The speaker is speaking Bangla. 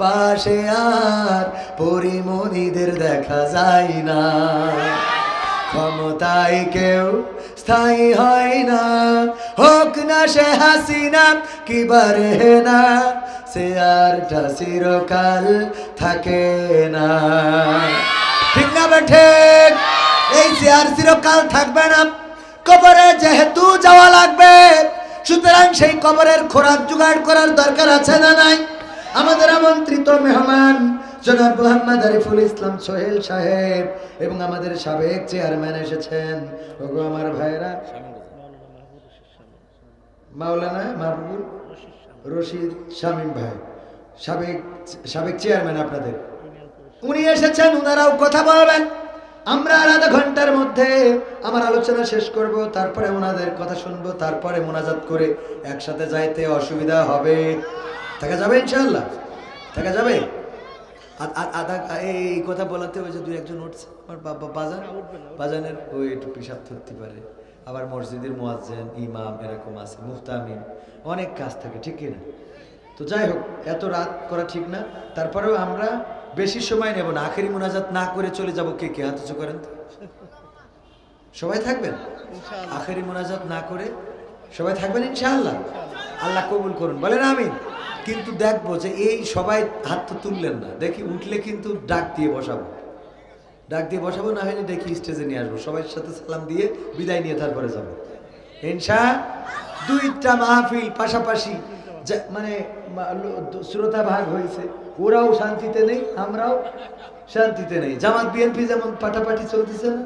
পাশে আর পরিমণিদের দেখা যায় না। ক্ষমতায় কেউ স্থায়ী হয় না। হোক না সে হাসিনা, কি বারে না, সে আর চিরকাল থাকে না। ঠিক না বেঠে এই চেয়ার চিরকাল থাকবে না। কবরে যেহেতু যাওয়া লাগবে, সুতরাং সেই কবরের খোরাক জোগাড় করার দরকার আছে না নাই? আমাদের আমন্ত্রিত মেহমান জনাব মোহাম্মদ আরিফুল ইসলাম সোহেল সাহেব এবং আমাদের সাবেক চেয়ারম্যান এসেছেন। ওগো আমার ভাইরা মাওলানা মাহবুবুল রশিদ শামীম ভাই, সাবেক সাবেক চেয়ারম্যান আপনাদের। উনি এসেছেন, উনারাও কথা বলবেন। আমরা আর আধা ঘণ্টার মধ্যে আমার আলোচনা শেষ করব, তারপরে ওনাদের কথা শুনব, তারপরে মোনাজাত করে একসাথে যাইতে অসুবিধা হবে। থাকা যাবে ইনশাল্লাহ থাকা যাবে। আধা এই কথা বলাতে ওই যে দুই একজন উঠছে আমার বাবা বাজান। বাজানের ওই একটু পিসাব ধরতে পারে। আবার মসজিদের মোয়াজ্জেন ইমাম এরকম আছে মুফতামিম অনেক কাজ থাকে ঠিক কিনা? তো যাই হোক এত রাত করা ঠিক না। তারপরেও আমরা বেশি সময় নেব না। আখেরি মোনাজাত না করে চলে যাব কে কে? হাত করেন তো। সবাই থাকবেন? আখেরি মোনাজাত না করে সবাই থাকবেন ইনশাআল্লাহ। আল্লাহ কবুল করুন। বলেন আমিন। কিন্তু দেখব যে এই সবাই হাত তো তুললেন না। দেখি উঠলে কিন্তু ডাক দিয়ে বসাবো। ডাক দিয়ে বসাবো, না হলে দেখি স্টেজে নিয়ে আসব। সবার সাথে সালাম দিয়ে বিদায় নিয়ে তারপরে যাব। ইনশা, দুইটা মাহফিল পাশাপাশি মানে শ্রোতা ভাগ হয়েছে। ওরাও শান্তিতে নেই, আমরাও শান্তিতে নেই। জামাত, বিএনপি যেমন পাটাপাটি চলতেছে না